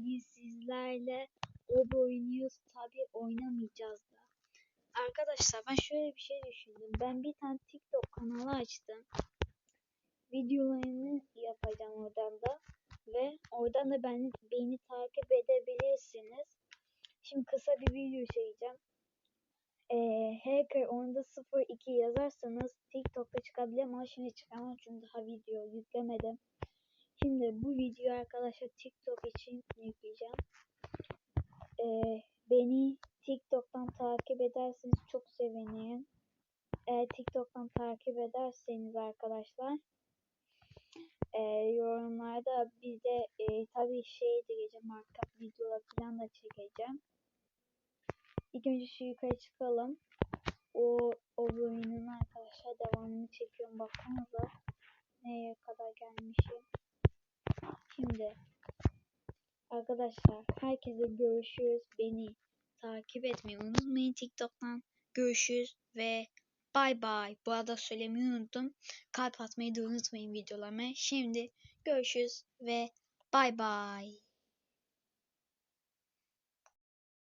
bugün sizlerle Obi oynuyoruz. Tabi oynamayacağız da. Arkadaşlar ben şöyle bir şey düşündüm. Ben bir tane TikTok kanalı açtım. Videolarını yapacağım oradan da. Ve oradan da beni, beni takip edebilirsiniz. Şimdi kısa bir video çekeceğim. Ee, hacker onda 02 yazarsanız TikTok'ta çıkabilir ama şimdi çıkamam çünkü daha video yüklemedim. Şimdi bu videoyu arkadaşlar TikTok için yükleyeceğim. Ee, beni TikTok'tan takip ederseniz çok sevinirim. Eğer TikTok'tan takip ederseniz arkadaşlar e, yorumlarda bize e, tabii şey diyeceğim markup videolar falan da çekeceğim. İlk önce şu yukarı çıkalım. O, o oyunun arkadaşlar devamını çekiyorum baksanıza neye kadar gelmişim. Şimdi arkadaşlar herkese görüşürüz. Beni takip etmeyi unutmayın TikTok'tan. Görüşürüz ve bay bay. Bu arada söylemeyi unuttum. Kalp atmayı da unutmayın videolarıma. Şimdi görüşürüz ve bay bay.